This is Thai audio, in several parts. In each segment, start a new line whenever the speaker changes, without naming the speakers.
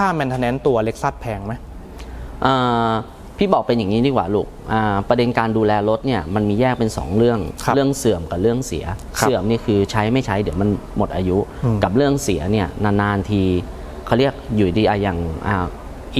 ค่า maintenance ตัว Lexus แพงไหม
อ่าพี่บอกเป็นอย่างนี้ดีกว่าลูกอ่าประเด็นการดูแลรถเนี่ยมันมีแยกเป็น 2 เรื่อง
ครับ
เรื่องเสื่อมกับเรื่องเสีย
ครับ
เสื่อมนี่คือใช้ไม่ใช้เดี๋ยวมันหมดอายุ
อืม
กับเรื่องเสียเนี่ยนานๆทีเขาเรียกอยู่ดีอะอย่างอ่า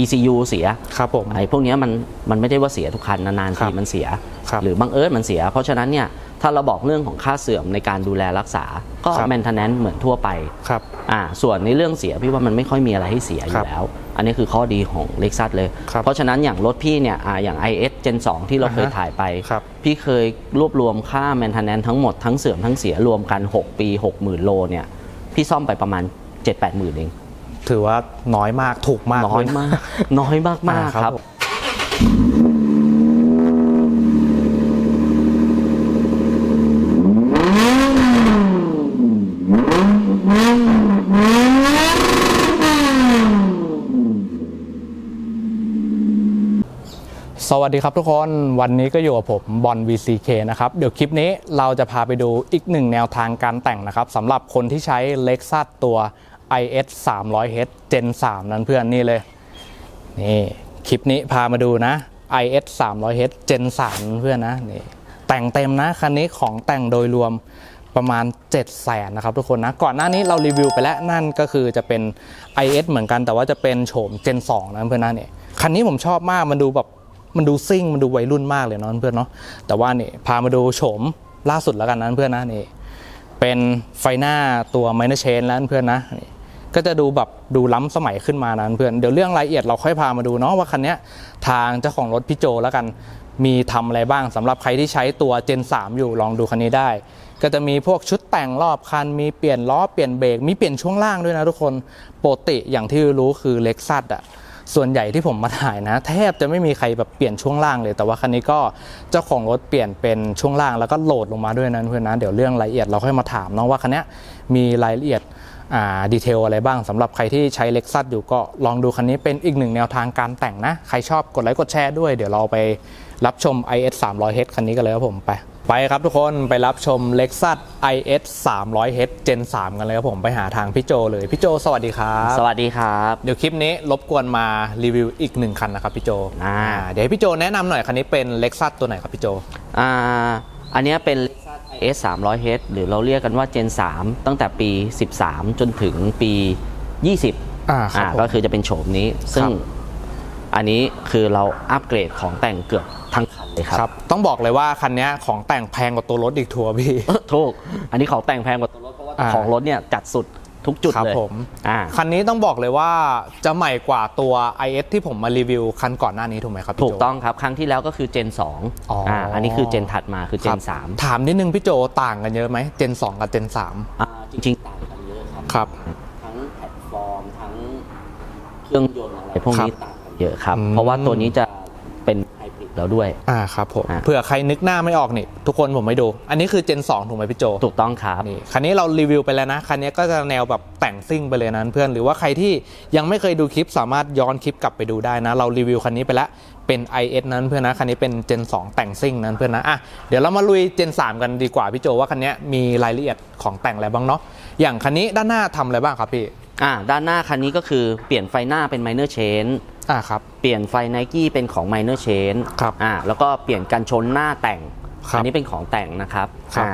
ECU เสีย
ครับผม
ไอ้พวกเนี้ยมันมันไม่ได้ว่าเสียทุกคันนาน
ครั
ๆที
บ
มันเสีย
ครับ
หรือบังเอิญมันเสีย เพราะฉะนั้นเนี่ย ถ้าเราบอกเรื่องของค่าเสื่อมในการดูแลรักษา ก็
ครับ
maintenance เหมือนทั่วไป
ครับ
อ่าส่วนในเรื่องเสียพี่ว่ามันไม่ค่อยมีอะไรให้เสียอ
ครั
ยู่
บ
แล้ว อันนี้คือข้อดีของ Lexus เลย
ครับ
เพราะฉะนั้นอย่างรถพี่เนี่ยอ่าอย่าง IS Gen 2 ที่เรา
อ่าฮะ
เคยถ่ายไป
ครับ
พี่เคยรวบรวมค่า maintenance ทั้งหมดทั้งเสื่อมทั้งเสียรวมกัน 6 ปี 60,000 โลเนี่ยพี่ซ่อมไปประมาณ 7-8หมื่นเอง
ถือว่าน้อยมากถูกมาก
น้อย
เล
มาก น้อยมากมาก
อ่า
ครับ
ผม สวัสดีครับทุกคนวันนี้ก็อยู่กับผมบอล VCK นะครับเดี๋ยวคลิปนี้เราจะพาไปดูอีกหนึ่งแนวทางการแต่งนะครับสำหรับคนที่ใช้ Lexus ตัว IS 300H Gen 3 นั้นเพื่อนนี่เลยนี่คลิปนี้พามาดูนะ IS 300H Gen 3 เพื่อนนะนี่แต่งเต็มนะคันนี้ของแต่งโดยรวมประมาณ 7 0 0แสนนะครับทุกคนนะ ก่อนหน้านี้เรารีวิวไปแล้วนั่นก็คือจะเป็น IS เหมือนกันแต่ว่าจะเป็นโฉม Gen 2นะเพื่อนนะนี่คันนี้ผมชอบมากมันดูแบบ มันดูซิ่งมันดูวัยรุ่นมากเลยเนาะเพื่อนเนาะแต่ว่านี่พามาดูโฉมล่าสุดแล้วกันนะเพื่อนนะนี่เป็นไฟหน้าตัว minor chain แล้วเพื่อนนะก็จะดูแบบดูล้ำสมัยขึ้นมานะเพื่อนเดี๋ยวเรื่องรายละเอียดเราค่อยพามาดูเนาะว่าคันนี้ทางเจ้าของรถพี่โจแล้วกันมีทำอะไรบ้างสำหรับใครที่ใช้ตัว Gen 3 อยู่ลองดูคันนี้ได้ ก็จะมีพวกชุดแต่งรอบคัน มีเปลี่ยนล้อเปลี่ยนเบรกมีเปลี่ยนช่วงล่างด้วยนะทุกคนปกติอย่างที่รู้คือเล็กซัสอะ ส่วนใหญ่ที่ผมมาถ่ายนะ แทบจะไม่มีใครแบบเปลี่ยนช่วงล่างเลย แต่ว่าคันนี้ก็เจ้าของรถเปลี่ยนเป็นช่วงล่างแล้วก็โหลดลงมาด้วยนะเพื่อนนะเดี๋ยวเรื่องรายละเอียดเราค่อยมาถามเนาะว่าคันนี้มีรายละเอียดอ่าดีเทลอะไรบ้างสำหรับใครที่ใช้เล็กซัสอยู่ก็ลองดูคันนี้เป็นอีกหนึ่งแนวทางการแต่งนะ ใครชอบกดไลค์กดแชร์ด้วย เดี๋ยวเราไปรับชม IS 300H คันนี้กันเลยครับผมไป ไปครับทุกคนไปรับชม Lexus IS 300H Gen 3 กันเลยครับผมไปหาทางพี่โจเลยพี่โจสวัสดีครับ
สวัสดีครับ
เดี๋ยวคลิปนี้รบกวนมารีวิวอีกหนึ่งคันนะครับพี่โจ
อ่า
เดี๋ยวให้พี่โจแนะนำหน่อยคันนี้เป็น Lexus ตัวไหนครับพี่โจ
อ่าอันเนี้ยเป็น Lexus IS 300H หรือเราเรียกกันว่า Gen 3 ตั้งแต่ปี 13 จนถึงปี 20
อ่าครับ
อ่า
ผม
ก็คือจะเป็นโฉมนี้ ซึ่ง
ครับ
อันนี้คือเราอัปเกรดของแต่งเกือบ ทั้งคันเลยครับ
ครับ ต้องบอกเลยว่าคันนี้ของแต่งแพงกว่าตัวรถอีกทัวร์พี่
เออถูก อันนี้ของแต่งแพงกว่าตัวรถเพราะว่า
อ่า
ของรถเนี่ยจัดสุดทุกจุด
ครับ
เลย
ผม
อ่า
คันนี้ต้องบอกเลยว่าจะใหม่กว่าตัว IS ที่ผมมารีวิวคันก่อนหน้านี้ถูกไหมครับพี่
ถู
โจ
กต้องครับ ครั้งที่แล้วก็คือ Gen 2
อ๋ออ่
อ่าอันนี้คือ Gen ถัดมาคือ
ครั
Gen
บ
3
ถามนิดนึงพี่โจต่างกันเยอะไหม Gen 2 กับ Gen
อ่าจริงๆ ต่างกันเยอะครับ
3ครับ
ทั้งแพลตฟอร์มทั้งเครื่องยนต์อะไรพวกนี้
ครับ
ต่างกันเยอะครับ
อืม
เพราะว่าตัวนี้จะเป็น ไฮบริดแล้วด้วย
อ่าครับผม
อ่า
เผื่อใครนึกหน้าไม่ออกนี่ ทุกคนผมไม่ดู อันนี้คือ Gen 2ถูกไหมพี่โจ
ถูกต้องครับ
นี่คันนี้เรารีวิวไปแล้วนะคันนี้ก็จะแนวแบบแต่งซิ่งไปเลยนะเพื่อนหรือว่าใครที่ยังไม่เคยดูคลิปสามารถย้อนคลิปกลับไปดูได้นะ เรารีวิวคันนี้ไปแล้วเป็น IS นั้นเพื่อนนะคันนี้เป็น Gen 2แต่งซิ่งนั้นเพื่อนนะอะเดี๋ยวเรามาลุย Gen 3กันดีกว่าพี่โจว่าคันนี้มีรายละเอียดของแต่งอะไรบ้างเนาะอย่างคันนี้ด้านหน้าทำอะไรบ้างครับพี่
อ่าด้านหน้าคันนี้ก็คือเปลี่ยนไฟหน้าเป็น minor chain
อ่าครับ
เปลี่ยนไฟ Nike เป็นของ minor chain
ครับ
อ่าแล้วก็เปลี่ยนกันชนหน้าแต่ง
ครับ
อันี้เป็นของแต่งนะครับ
ครับ
อ่า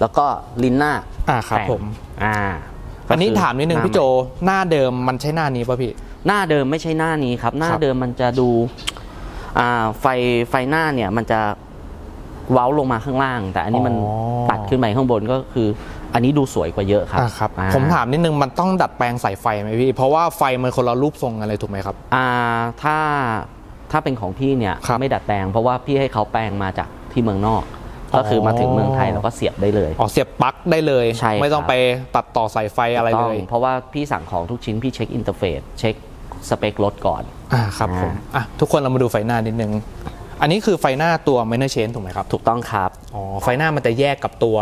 แล้วก็ลิ้นหน้า
อ่าครับ
แต่ง
ผม
อ่า
อันนี้
ก็คือ
ถามนิดนึง
ห
พี่โจหน้าเดิมมันใช่หน้านี้ป่ะพี่
หน้าเดิมไม่ใช่หน้านี้ครับ หน้า
ครับ
เดิมมันจะดูอ่าไฟไฟหน้าเนี่ยมันจะเว้าลงมาข้างล่าง แต่อันนี้มัน
อ๋อ
ตัดขึ้นไปข้างบนก็คือ อันนี้ดูสวยกว่าเยอะครับ
อ่าครับ
อ่
ผมถามนิดนึงมันต้องดัดแปลงใส่ไฟไหมพี่ เพราะว่าไฟมันคนละรูปทรงกันเลยถูกไหมครับ
อ่าถ้าถ้าเป็นของพี่เนี่ย
ครับ
ไม่ดัดแปลง เพราะว่าพี่ให้เขาแปลงมาจากที่เมืองนอกก็คือมาถึงเมืองไทยเราก็เสียบได้เลย
อ๋อเสียบปลั๊กได้เลย
ใช่ครับ
ไม่ต้องไปตัดต่อสายไฟอะไร
ต้
เล
อง
ย
เพราะว่าพี่สั่งของทุกชิ้นพี่เช็คอินเทอร์เฟซเช็คสเปครถก่อน
อ่าครับผม
อ่า
อะทุกคนเรามาดูไฟหน้านิดนึง อันนี้คือไฟหน้าตัว minor chain ถูกไหมครับ
ถูกต้องครับ
อ๋อ ไฟหน้ามันจะแยกกับตัว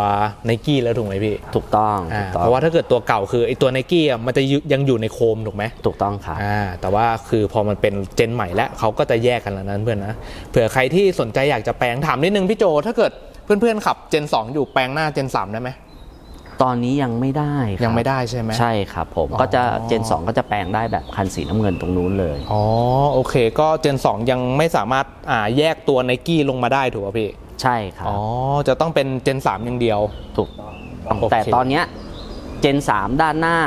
n นกี้แล้วถูกไหมพี่
ถูกต้อง
อ่า
ถูกต้อง
เพราะว่าถ้าเกิดตัวเก่าคือไอตัว n นกี้อะมันจะอยู่ยังอยู่ในโคมถูกไหม
ถูกต้องครับ
อ่าแต่ว่าคือพอมันเป็นเจนใหม่แล้วเขาก็จะแยกกันแล้วนั้นเพื่อนนะเผื่อใครที่สนใจอยากจะแปลงถามนิดนึงพี่โจ ถ้าเกิดเพื่อนๆขับเจน 2 อยู่แปลงหน้าเจน 3 ได้ไหม
ตอนนี้ยังไม่ได้ครับ
ยังไม่ได้ใช่ไหม
ใช่ครับผม
อ๋อ
ก็จะเจน 2 ก็จะแปลงได้แบบคันสีน้ำเงินตรงนู้นเลย
อ๋อโอเค ก็เจน 2 ยังไม่สามารถอ่าแยกตัวไนกี้ลงมาได้ถูกป่ะพี่
ใช่ครับ
อ๋อจะต้องเป็นเจน 3 อย่างเดียว
ถูกต้อง
โอเค
แต่ตอนเนี้ยเจน 3 ด้านหน้า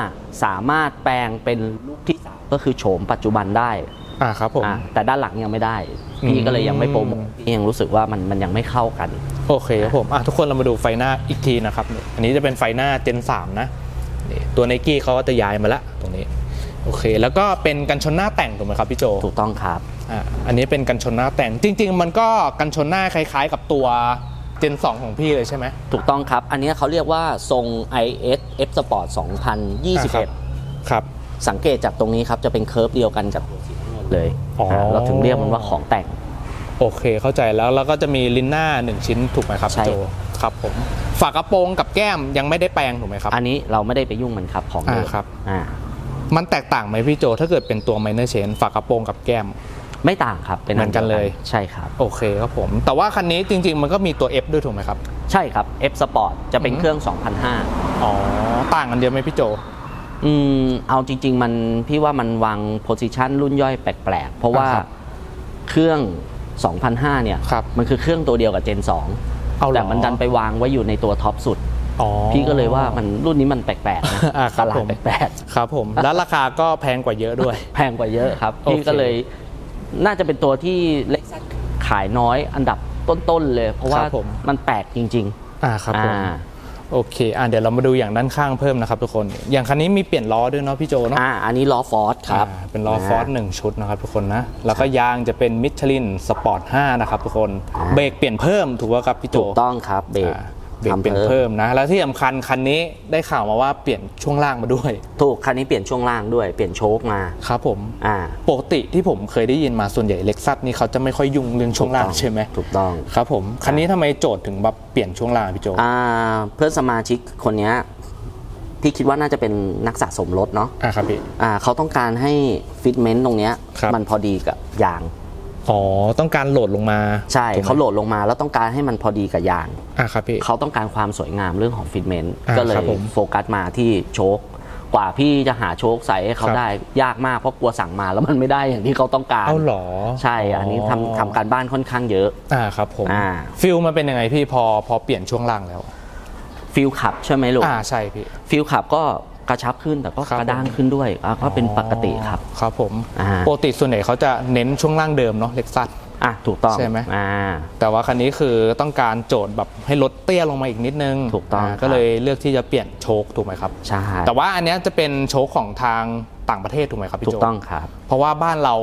สามารถแปลงเป็นลูกที่ 3 ก็คือโฉมปัจจุบันได้
อ่าครับผม
อะแต่ด้านหลังยังไม่ได้
อืม
พี่ก็เลยยังไม่โปรโมทพี่ยังรู้สึกว่ามันมันยังไม่เข้ากัน
โอเคครับผมอะทุกคนเรามาดูไฟหน้าอีกทีนะครับนี่อันนี้จะเป็นไฟหน้าเจน3นะนี่ตัวไนกี้เขาก็จะย้ายมาละตรงนี้ โอเค แล้วก็เป็นกันชนหน้าแต่งถูกไหมครับพี่โจ
ถูกต้องครับ
อะอันนี้เป็นกันชนหน้าแต่งจริง ๆ มันก็กันชนหน้าคล้าย ๆ กับตัวเจน 2 ของพี่เลยใช่ไหม
ถูกต้องครับ อันเนี้ยเขาเรียกว่าทรง IS F Sport 2021
ครับ
สังเกตจากตรงนี้ครับจะเป็นเคิร์ฟเดียวกันจากตัวสีน้ำเงินเลย
อ๋ออ่า
เราถึงเรียกมันว่าของแต่ง
โอเคเข้าใจแล้วแล้วก็จะมีลิ้นหน้า 1 ชิ้นถูกไหมครับ
ใช่
พี่โจครับผมฝากระโปรงกับแก้มยังไม่ได้แปลงถูกไหมครับ
อันนี้เราไม่ได้ไปยุ่งมันครับของเดิม
อ่าครับ
อ่า
มันแตกต่างไหมพี่โจ ถ้าเกิดเป็นตัว minor chain ฝากระโปรงกับแก้ม
ไม่ต่างครับเป็น
เหมือนกันเลย
ใช่ครับ
โอเคครับผม แต่ว่าคันนี้จริง ๆ มันก็มีตัว F ด้วยถูกไหมครับ
ใช่ครับ F Sport จะเป็น
อืม
เครื่อง2005
อ๋อ ต่างกันเดียวไหมพี่โจ
อืมเอาจริง ๆ มันพี่ว่ามันวางโพซิชันรุ่นย่อยแปลก ๆ เพราะว่า
อ่าครับ
เครื่อง 2005 เนี่ย
ครับ
มันคือเครื่องตัวเดียวกับ Gen
เอา
2
เหรอ
แต่มันดันไปวางไว้อยู่ในตัวท็อปสุด
อ๋อ
พี่ก็เลยว่ามันรุ่นนี้มันแปลกๆนะ
อ่าค
ต
รับ
ลา
ผ
ด
ม
แปลก
ครับผม แล้วราคาก็แพงกว่าเยอะด้วย
ๆ แพงกว่าเยอะครับ
โอเค
พี่ก็เลยน่าจะเป็นตัวที่เล็กซัสขายน้อยอันดับต้นๆเลย เพราะว่า
ครับผม
มันแปลกจริง
อ่าครับ
ๆ
ผม
อ่า
โอเค อ่าเดี๋ยวเรามาดูอย่างด้านข้างเพิ่มนะครับทุกคน อย่างคันนี้มีเปลี่ยนล้อด้วยเนาะพี่โจเนาะ
อ่า อันนี้ล้อฟอร์ดครับ
อ่าเป็นล้อฟอร์ดหนึ่งชุดนะครับทุกคนนะ แล้วก็ยางจะเป็นมิชลินสปอร์ต5นะครับทุกคน
อ่า
เบรกเปลี่ยนเพิ่มถูกป่ะครับพี่โจ
ถูกต้องครับเบรก
อ่า เบรกเปลี่ยนเพิ่มนะ แล้วที่สำคัญคันนี้ได้ข่าวมาว่าเปลี่ยนช่วงล่างมาด้วย
ถูกคันนี้เปลี่ยนช่วงล่างด้วยเปลี่ยนโชคมา
ครับผม
อ่า
ปกติที่ผมเคยได้ยินมาส่วนใหญ่เล็กซัสนี่เขาจะไม่ค่อยยุ่งเรื่องช่วงล่างใช่ไหม
ถูกต้อง
ครับผมคันนี้ทำไมโจทย์ถึงแบบเปลี่ยนช่วงล่างพี่โจ
อ่าเพื่อนสมาชิกคนเนี้ยพี่คิดว่าน่าจะเป็นนักสะสมรถเนาะ
อ่าครับพี่
อ่าเขาต้องการให้ฟิตเมนต์ตรงเนี้ย
ครับ
มันพอดีกับยาง
อ๋อต้องการโหลดลงมา
ใช่
ถูกไหม
เขาโหลดลงมาแล้วต้องการให้มันพอดีกับยาง
อ่าครับพี่
เขาต้องการความสวยงามเรื่องของฟิตเมนต์
อ่า
ก็เลย
ครับผม
โฟกัสมาที่โชคกว่าพี่จะหาโชคใส่ให้เขา
ครับ
ได้ยากมากเพราะกลัวสั่งมาแล้วมันไม่ได้อย่างที่เขาต้องการ
เอาเหรอ
ใช่อันนี้ทำทำการบ้านค่อนข้างเยอะ
อ่าครับผม
อ่า
ฟิลมันเป็นยังไงพี่พอพอเปลี่ยนช่วงล่างแล้ว
ฟิลขับใช่ไหมลูก
อ่าใช่พี่
ฟิลขับก็ กระชับขึ้นแต่ก็
ครับ
กระด้างขึ้นด้วยอะก็เป็นปกติครับ
ครับผม
อ่า
ปกติส่วนใหญ่เขาจะเน้นช่วงล่างเดิมเนาะเล็กซัส
อะถูกต้อง
ใช่ไหม
อ่า
แต่ว่าคันนี้คือต้องการโจทย์แบบให้ลดเตี้ยลงมาอีกนิดนึง
ถูกต้องาครับ
ก็เลยเลือกที่จะเปลี่ยนโชคถูกไหมครับ
ใช่
แต่ว่าอันเนี้ยจะเป็นโชคของทางต่างประเทศถูกไหมครับพี่
ถู
โจ
กต้องครับ
เพราะว่าบ้านเรา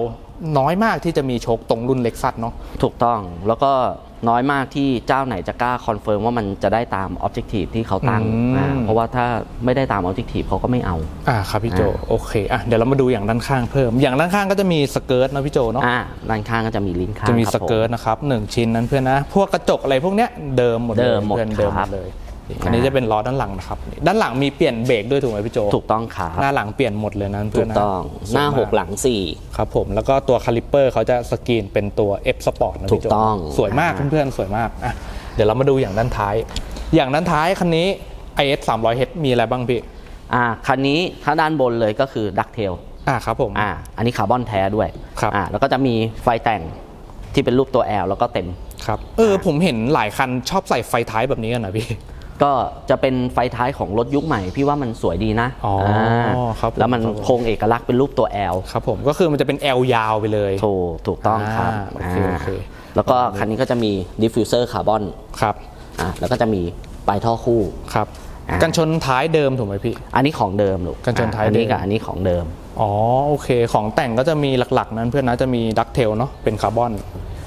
น้อยมากที่จะมีโชคตรงรุ่นเล็กซัสเนาะ
ถูกต้องแล้วก็ น้อยมากที่เจ้าไหนจะกล้าคอนเฟิร์มว่ามันจะได้ตามออบเจกตีฟที่เขาตั้ง
อืม
อ่าเพราะว่าถ้าไม่ได้ตามออบเจกตีฟเขาก็ไม่เอา
อ่าครับพี่โจ
อ่า
โอเคอะเดี๋ยวเรามาดูอย่างด้านข้างเพิ่ม อย่างด้านข้างก็จะมีสเกิร์ตนะพี่โจเนาะ
อ่าด้านข้างก็จะมีลิ้นข้าง
จะมี
ครับ
สเกิร์ตนะครับหนึ่งชิ้นนั้นเพื่อนนะ พวกกระจกอะไรพวกเนี้ยเดิมหมดเลย
เดิมหมด
พื่อนเดิมห
ค
ม
รับ
ดเลย อันนี้จะเป็นล้อด้านหลังนะครับ ด้านหลังมีเปลี่ยนเบรกด้วยถูกไหมพี่โจ
ถูกต้องครับ
หน้าหลังเปลี่ยนหมดเลยนะ
ถู
เพื่อน
ก
นะ
ต้อง
สวย
หน้า
มา
หกหลังสี่
ครับผมแล้วก็ตัวคาลิปเปอร์เขาจะสกรีนเป็นตัว F Sport นะพี่โจ
ถูกต้อง
สวยมาก
อ่า
เพื่อนๆสวยมากอะเดี๋ยวเรามาดูอย่างด้านท้าย อย่างด้านท้ายคันนี้ IS 300H มีอะไรบ้างพี่
อ่าคันนี้ถ้าด้านบนเลยก็คือดักเทล
อ่าครับผม
อ่าอันนี้คาร์บอนแท้ด้วย
ครับ
อ่าแล้วก็จะมีไฟแต่งที่เป็นรูปตัว L แล้วก็เต็ม
ครับเออผมเห็นหลายคันชอบใส่ไฟท้ายแบบนี้กันนะพี่
ก็จะเป็นไฟท้ายของรถยุคใหม่ พี่ว่ามันสวยดีนะ
อ๋ออ่าครับผม
แล้วมัน
ครับผม
โครงเอกลักษณ์เป็นรูปตัว L
ครับผมก็คือมันจะเป็น L ยาวไปเลย
ถูกถูกต้องครับ
อ่าโอเคโอเค
แล้วก็คันนี้ก็จะมีดิฟฟิวเซอร์คาร์บอน
ครับ
อะแล้วก็จะมีปลายท่อคู่
ครับ
อ่า
กันชนท้ายเดิมถูกไหมพี่
อันนี้ของเดิมลูก
กันชนท้าย
อันนี้
เดิม
กับอันนี้ของเดิม
อ๋อโอเค ของแต่งก็จะมีหลักๆ นั้นเพื่อนนะจะมีดักเทลเนาะเป็นคาร์บอน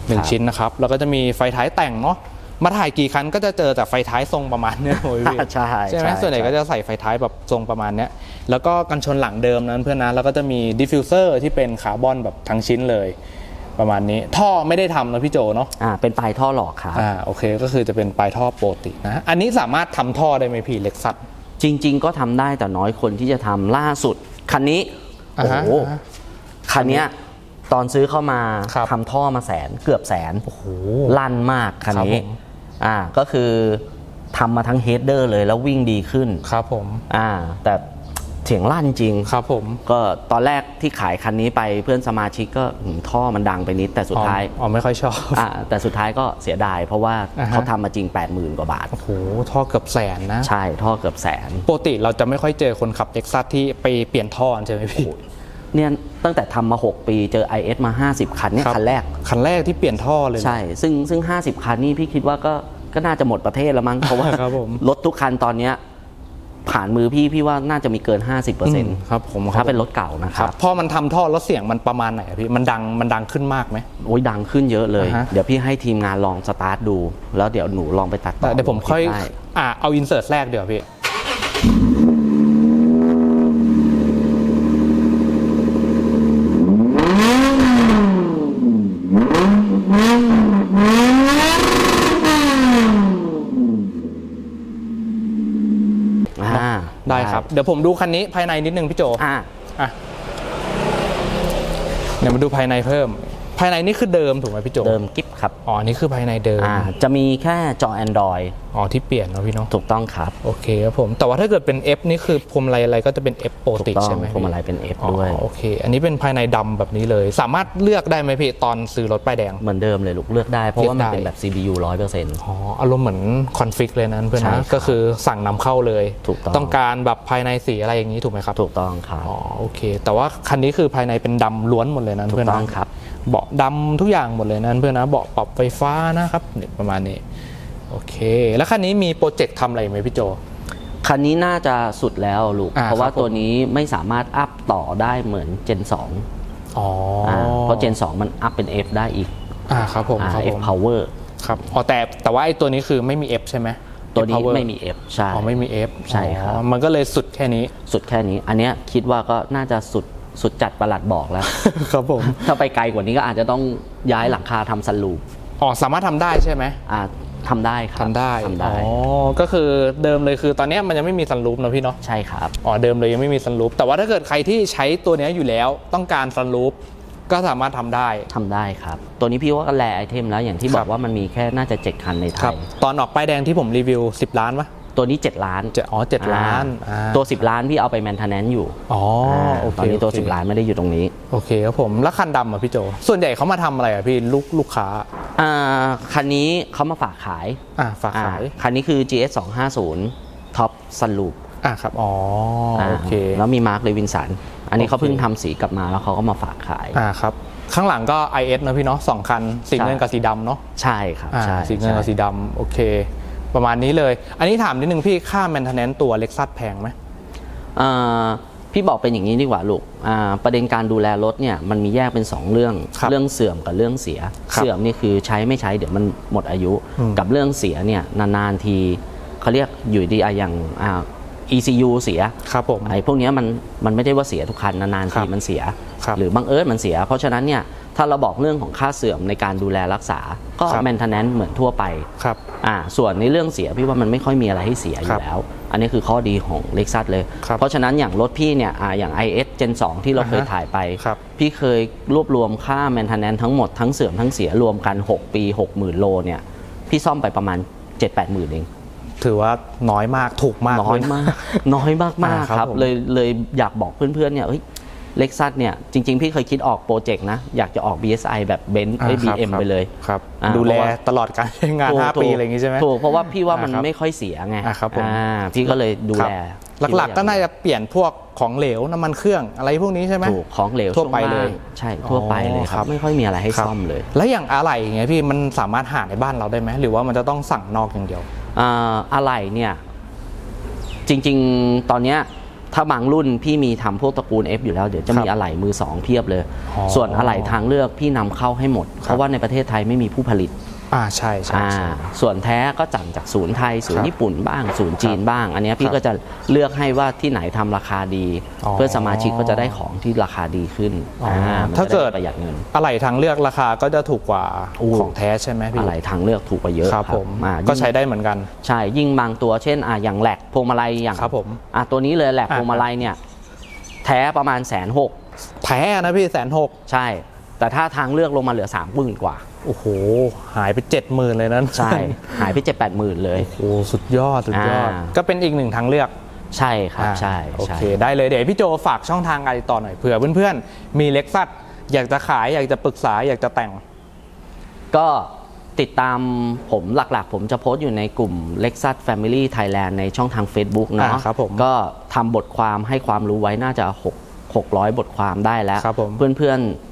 หนึ่
ค
ง
รับ
ชิ้นนะครับ แล้วก็จะมีไฟท้ายแต่งเนาะ มาถ่ายกี่คันก็จะเจอแต่ไฟท้ายทรงประมาณเนี้ยโอ้ยพี่
ใช่
ใช่ไหมส่วนใหญ่ก็จะใส่ไฟท้ายแบบทรงประมาณเนี้ยแล้วก็กันชนหลังเดิมนั้นเพื่อนนะแล้วก็จะมีดิฟฟิวเซอร์ที่เป็นคาร์บอนแบบทั้งชิ้นเลย ประมาณนี้ท่อไม่ได้ทำนะพี่โจเนาะ
อ่าเป็นปลายท่อหลอกครับ
อ่าโอเคก็คือจะเป็นปลายท่อปกตินะอันนี้สามารถทำท่อได้ไหมพี่เล็กซัส
จริง ๆ ก็ทำได้แต่น้อยคนที่จะทำล่าสุดคันนี้
อ่า
โอ้
ฮะ
โห
อ่าฮะ
คันเนี้ยตอนซื้อเข้ามา
ครับ
ทำท่อมาแสนเกือบแสน
โอ้โห
ลั่นมากคัน
ครับ
นี้
ผม
อ่าก็คือทำมาทั้งเฮดเดอร์เลยแล้ววิ่งดีขึ้น
ครับผม
อ่าแต่เสียงลั่นจริง
ครับผม
ก็ตอนแรกที่ขายคันนี้ไปเพื่อนสมาชิกก็หืมท่อมันดังไปนิดแต่สุดท้าย
อ๋ออ๋อไม่ค่อยชอบ
อ่าแต่สุดท้ายก็เสียดายเพราะว่า
อ่าฮะ
เขาทำมาจริง 80,000 กว่าบาท
โอ้โหท่อเกือบแสนนะ
ใช่ท่อเกือบแสน
ปกติเราจะไม่ค่อยเจอคนขับเท็กซัสที่ไปเปลี่ยนท่อใช่ไหมพี่
เนี่ยตั้งแต่ทำมา 6 ปีเจอ IS มา 50 คันเนี่ย
ครับ
คันแรก
คันแรกที่เปลี่ยนท่อเลยนะ
ใช่ ซึ่งซึ่ง 50 คันนี่พี่คิดว่าก็ก็น่าจะหมดประเทศแล้วมั้ง เพราะว่า
ครับผม
รถทุกคันตอนเนี้ยผ่านมือพี่พี่ว่าน่าจะมีเกิน 50%
มครับผม
ถ้าเป็นรถเก่านะค
ครั
รั
บบพอมันทำท่อแล้วเสียงมันประมาณไหนอะพี่มันดังมันดังขึ้นมากไหม
โอ้ยดังขึ้นเยอะเลย
อ่าฮะ
เดี๋ยวพี่ให้ทีมงานลองสตาร์ทดู แล้วเดี๋ยวหนูลองไปตัดต่
แต่
อ
เดี๋ยวผมค่อย
ได้
อ่าเอาอินเสิร์ตแรกเดี๋ยวพี่
อ่า
ได้ครับ เดี๋ยวผมดูคันนี้ภายในนิดนึงพี่โจ
อ่า
อะเดี๋ยวมาดูภายในเพิ่ม ภายในนี่คือเดิมถูกไหมพี่โจ
เดิมกิฟครับ
อ๋อนี่คือภายในเดิม
อ่าจะมีแค่จอ Android
อ๋อที่เปลี่ยนเนาะพี่เนาะ
ถูกต้องครับ
โอเคครับผมแต่ว่าถ้าเกิดเป็น F นี่คือพวงมาลัยอะไรก็จะเป็น F ปก
ถู
ติ
กต้อง
ใช่ไหม
พวงมาลัยเป็น F
อ๋อ
ด้วย
โอเค อันนี้เป็นภายในดำแบบนี้เลย สามารถเลือกได้ไหมพี่ตอนซื้อรถป้ายแดง
เหมือนเดิมเลยลูกเลือกได้เพราะว่ามัน
เลือกได้
เป็นแบบ CPU 100%
อ๋ออารมณ์เหมือนคอนฟิกเลยนั้นเพื่อน
ใช่ครั
นะ
บ
ก็คือสั่งนำเข้าเลย
ถูกต้อง
การแบบภายในสีอะไรอย่างนี้ถูกไหมครับ
ถูกต้องครับ
อ๋อโอเค แต่ว่าคันนี้คือภายในเป็นดำล้วนหมดเลยนะ
ถู
เพื่อกน
ต้อง
นะครับ เบาะดำทุกอย่างหมดเลยนะเพื่อนนะเบาะปรับไฟฟ้านะครับเนี่ยประมาณนี้โอเค แล้วคันนี้มีโปรเจกต์ทำอะไรไหมพี่โจ
คันนี้น่าจะสุดแล้วลูก
อ่า
เพราะว่า
ครับผม
ตัวนี้ไม่สามารถอัพต่อได้เหมือน Gen 2
อ๋ออ
อ่าเพราะ Gen 2 มันอัพเป็น F ได้อีก
อ่าครับผม
อ่า
ครับผ
F
ม
Power
ครับอ๋อแต่แต่ว่าไอ้ตัวนี้คือไม่มี F ใช่ไหม
ตัวนี้
F power
ไม่มี F ใช่
อ๋อไม่มี F
ใช่ครับ
อ๋อมันก็เลยสุดแค่นี้
สุดแค่นี้ อันเนี้ยคิดว่าก็น่าจะสุด สุดจัดประหลัดบอกแล้ว
ครับผม
ถ้าไปไกลกว่านี้ก็อาจจะต้องย้ายหลังคาทำซันลูป
อ๋อสามารถทำได้ใช่ไหม
อ่าทำได้ครับ
ทำได้
ทำได้
อ๋อก็คือเดิมเลยคือตอนเนี้ยมันยังไม่มีซันรูฟนะพี่เนาะ
ใช่ครับ
อ๋อเดิมเลยยังไม่มีซันรูฟแต่ว่าถ้าเกิดใครที่ใช้ตัวเนี้ยอยู่แล้วต้องการซันรูฟก็สามารถทำได้
ทำได้ครับ ตัวนี้พี่ว่าก็แลไอเทมแล้วอย่างที่บ
ครั
อบกว่ามันมีแค่น่าจะ 7 คันในไท
ครับ
ย
ตอนออกป้ายแดงที่ผมรีวิว 10 ล้านปะ
ตัวนี้ 7 ล้าน
เจ็ดอ๋อเจ็ดล้าน
อ่
อ่า
ตัว 10 ล้านพี่เอาไปแมนเทนแนนซ์อยู่
อ๋อโอเค
ตอนนี้ตัว
โอเค
10 ล้านไม่ได้อยู่ตรงนี้
โอเคครับผมแล้วคันดำอะพี่โจ ส่วนใหญ่เขามาทำอะไรอะพี่ลูกลูกค้า
อ่าคันนี้เขามาฝากขาย
อะฝากขาย
อ่คันนี้คือ GS 250 Top Sunroof
อะครับอ๋ออาโอเค
แล้วมีมาร์คเลวินสันอันนี้เขา
โอเค
เพิ่งทำสีกลับมาแล้วเขาก็มาฝากขาย
อ่าครับ ข้างหลังก็ IS นะพี่เนาะสองคันสีเงิน
ใช่
กับสีดำเนาะ
ใช่ครับ
อ่า
ใช่
สีเงินกับ
ใช่
สีดำโอเค ประมาณนี้เลย อันนี้ถามนิดนึงพี่ค่า maintenance ตัวเล็กซัสแพงไหม
อ่าพี่บอกเป็นอย่างนี้ดีกว่าลูกอ่าประเด็นการดูแลรถเนี่ยมันมีแยกเป็น 2 เรื่อง
ครับ
เรื่องเสื่อมกับเรื่องเสีย
ครับ
เสื่อมนี่คือใช้ไม่ใช้เดี๋ยวมันหมดอายุ
อืม
กับเรื่องเสียเนี่ยนานๆทีเขาเรียกอยู่ดีอะอย่างอ่า ECU เสีย
ครับผม
ไอ้พวกเนี้ยมันมันไม่ได้ว่าเสียทุกคันนานๆ
ครั
ที
บ
มันเสีย
ครับ
หรือบังเอิญมันเสีย เพราะฉะนั้นเนี่ย ถ้าเราบอกเรื่องของค่าเสื่อมในการดูแลรักษา ก็
ครับ
แมนเทนแนนซ์เหมือนทั่วไป
ครับ
อ่าส่วนในเรื่องเสียพี่ว่ามันไม่ค่อยมีอะไรให้เสียอ
ครั
ยู่
บ
แล้ว อันนี้คือข้อดีของเล็กซัสเลย
ครับ
เพราะฉะนั้นอย่างรถพี่เนี่ยอ่าอย่าง IS Gen 2 ที่เรา
อ่าฮะ
เคยถ่ายไป
ครับ
พี่เคยรวบรวมค่าแมนเทนแนนทั้งหมดทั้งเสื่อมทั้งเสียรวมกัน 6 ปี 60,000 โลเนี่ยพี่ซ่อมไปประมาณ 7-8หมื่นเอง
ถือว่าน้อยมากถูกมาก
น้อย
เล
มาก น้อยมากมาก
อ่า
ๆ
ครับ
ครับ
ผม
เลยเลยอยากบอกเพื่อนๆเนี่ยเอ้ย เล็กซัสเนี่ยจริง ๆ พี่เคยคิดออกโปรเจกต์นะ อยากจะออก BSI แบบเบนซ์
อ่า
ไอ้
ครับ
BM
ครับ
ไปเลย
ครับ
อ่า
ดูแล
เพราะว่า
ตลอดการใช้งาน
ถูก
5 ปีอะไรอย่างงี้ใช่ไหม
ถูกเพราะว่าพี่ว่ามัน
อ่าครับ
ไม่ค่อยเสียไง
อ่าครับผม
อ่าพี่ก็เลยดู
ครับ
แล
หลักๆ ก็น่าจะเปลี่ยนพวกของเหลวน้ำมันเครื่องอะไรพวกนี้ใช่ไหม
ถูกของเหลว
ทั่วไป
ช่งาง
เลย
ใช่ทั่วไปเลยค
ครั
รับ
บ
ไม่ค่อยมีอะไรให้
ครับ
ซ่อมเลย
แล้วอย่างอะไรอย่างเงี้ยพี่มันสามารถหาในบ้านเราได้ไหมหรือว่ามันจะต้องสั่งนอกอย่างเดียว
อ่าอะไรเนี่ยจริงๆ ตอนเนี้ย ถ้าบางรุ่นพี่มีทำพวกตระกูล F อยู่แล้ว เดี๋ยวจะมี
ครับ
อะไหล่มือสองเพียบเลย
อ๋อ
ส่วนอะไหล่ทางเลือกพี่นำเข้าให้หมด เพราะว่าในประเทศไทยไม่มีผู้ผลิต
อ่าใช่ใช่
อ่า
ใช่
ส่วนแท้ก็จังจากศูนย์ไทย ศูน
ครั
ย์
บ
ญี่ปุ่นบ้าง ศูนย์จีนบ้าง อันเนี้ยพี่
ครับ
ก็จะเลือกให้ว่าที่ไหนทำราคาดี
อ๋อ
เพื่อสมาชิกก็จะได้ของที่ราคาดีขึ้น
อ๋ออ่
มัน
ถ้าเกิด
จะไประหยัดเงิน
อะไรทางเลือกราคาก็จะถูกกว่า
อู้
ของแท้ใช่ไหมพี่
อะไรทางเลือกถูกกว่าเยอะ
ครับผม
อ่า
ก็
ยิ่ง
ใช้ได้เหมือนกัน
ใช่ยิ่งบางตัวเช่นอะอย่างแหลกพวงมาลัยอย่าง
ครับผม
อะตัวนี้เลยแหลก
อะ
พวงมาลัยเนี่ยแท้ประมาณแสนหก
แท้นะพี่แสนหก
ใช่ แต่ถ้าทางเลือกลงมาเหลือ3 0 0 0 0กว่า
โอ้โห หายไปเจ็ดหมื่นเลยนั้น
ใช่ หายไป7 8 0 0 0 0เลย
โอ้โห สุดยอด สุดยอด
อ่า
ก็เป็นอีกหนึ่งทางเลือก
ใช่ครับ
อ่า
ใช่
โอ
ใช่
เค ได้เลย เดี๋ยวพี่โจฝากช่องทางการติดต่อหน่อยเผื่อเพื่อนๆ มีเล็กซัสอยากจะขาย อยากจะปรึกษา อยากจะแต่ง
ก็ติดตามผมหลักๆ ผมจะโพสต์อยู่ในกลุ่ม Lexus Family Thailand ในช่องทาง Facebook เนาะ
อ่าครับผม
ก็ทำบทความให้ความรู้ไว้น่าจะ 6 600 บทความได้แล้ว
ครับผม
เพื่อนๆ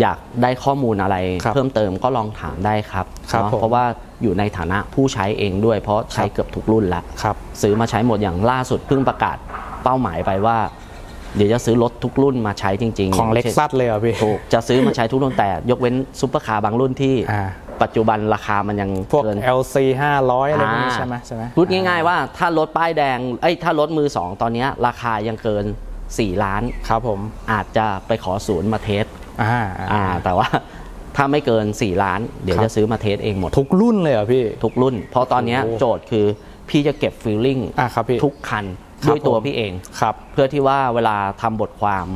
อยากได้ข้อมูลอะไร
ครับ
เพิ่มเติมก็ลองถามได้ครับ
ครับ
เนาะ
ผม
เพราะว่าอยู่ในฐานะผู้ใช้เองด้วย เพราะใช้
ครับ
เกือบทุกรุ่นแล้ว
ครับ
ซื้อมาใช้หมดอย่างล่าสุดเพิ่งประกาศเป้าหมายไปว่า เดี๋ยวจะซื้อรถทุกรุ่นมาใช้จริงๆ
ของเล็ก
ไม่ใช่
ซัสเลยเหรอพี่
ถูกจะซื้อมาใช้ทุกรุ่นแต่ ยกเว้นซุปเปอร์คาร์บางรุ่นที่
อ่า
ปัจจุบันราคามันยัง
พวก
เกิน
LC 500 อะไรพวกนี้
อ่า
ใช่ไหมใช่ไหม
พูดง่ายๆว่าถ้ารถป้ายแดงเอ้ยถ้ารถมือสองตอนเนี้ยราคายังเกิน 4 ล้าน
ครับผม
อาจจะไปขอศูนย์มาเทส
อ่า
อ่าแต่ว่าถ้าไม่เกิน 4 ล้าน เดี๋ยว
ครับ
จะซื้อมาเทสเองหมด
ทุกรุ่นเลยเหรอพี่
ทุกรุ่น เพราะตอนเนี้ย
โอ้โห
โจทย์คือพี่จะเก็บฟีลลิ่ง
อ่าครับพี่
ทุกคัน
ครับ
ด้วยตัว
ผม
พี่เอง
ครับ
เพื่อที่ว่าเวลาทำบทความ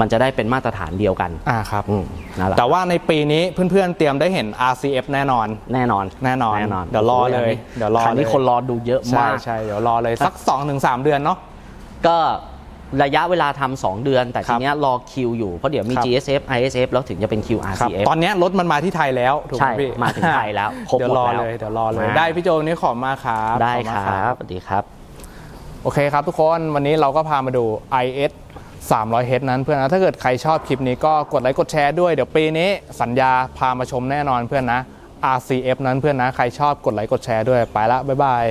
มันจะได้เป็นมาตรฐานเดียวกัน
อ่าครับ
อืมนั่นแหละ
แต่ว่าในปีนี้เพื่อนๆเตรียมได้เห็น RCF แน่นอน
แน่นอน
แน่นอน
แน่นอน
เดี๋ยวรอเลย
โโห
เดี๋ยวรอ
คันนี้
เลย
คนรอดูเยอะ
ใช่
มาก
ใช่เดี๋ยวรอเลยสัก 2-3 เดือนเนาะ
ก็ ระยะเวลาทำสองเดือน แต่
ครั
ที
บ
เนี้ยรอคิวอยู่เพราะเดี๋ยวมี
ครับ
GSF ISF แล้วถึงจะเป็น
ครับ
QRCF
ตอนเนี้ยรถมันมาที่ไทยแล้วถูกไหม
ใช่
พี่
มาถึงไทยแล้วครบ
เดี๋ยว
หมด
รอ
แล้ว
เลยเดี๋ยวรอเลย
อ่า
ได้พี่โจวันนี้ขอบมากครับ
ได้
ขอบ
ค
มาก
รับสวัสดีครับ
โอเคครับทุกคนวันนี้เราก็พามาดู IS 300 h นั้นเพื่อนนะถ้าเกิดใครชอบคลิปนี้ก็กดไลค์กดแชร์ด้วยเดี๋ยวปีนี้สัญญาพามาชมแน่นอนเพื่อนนะ RCF นั้นเพื่อนนะใครชอบกดไลค์กดแชร์ด้วยไปละบ๊ายบาย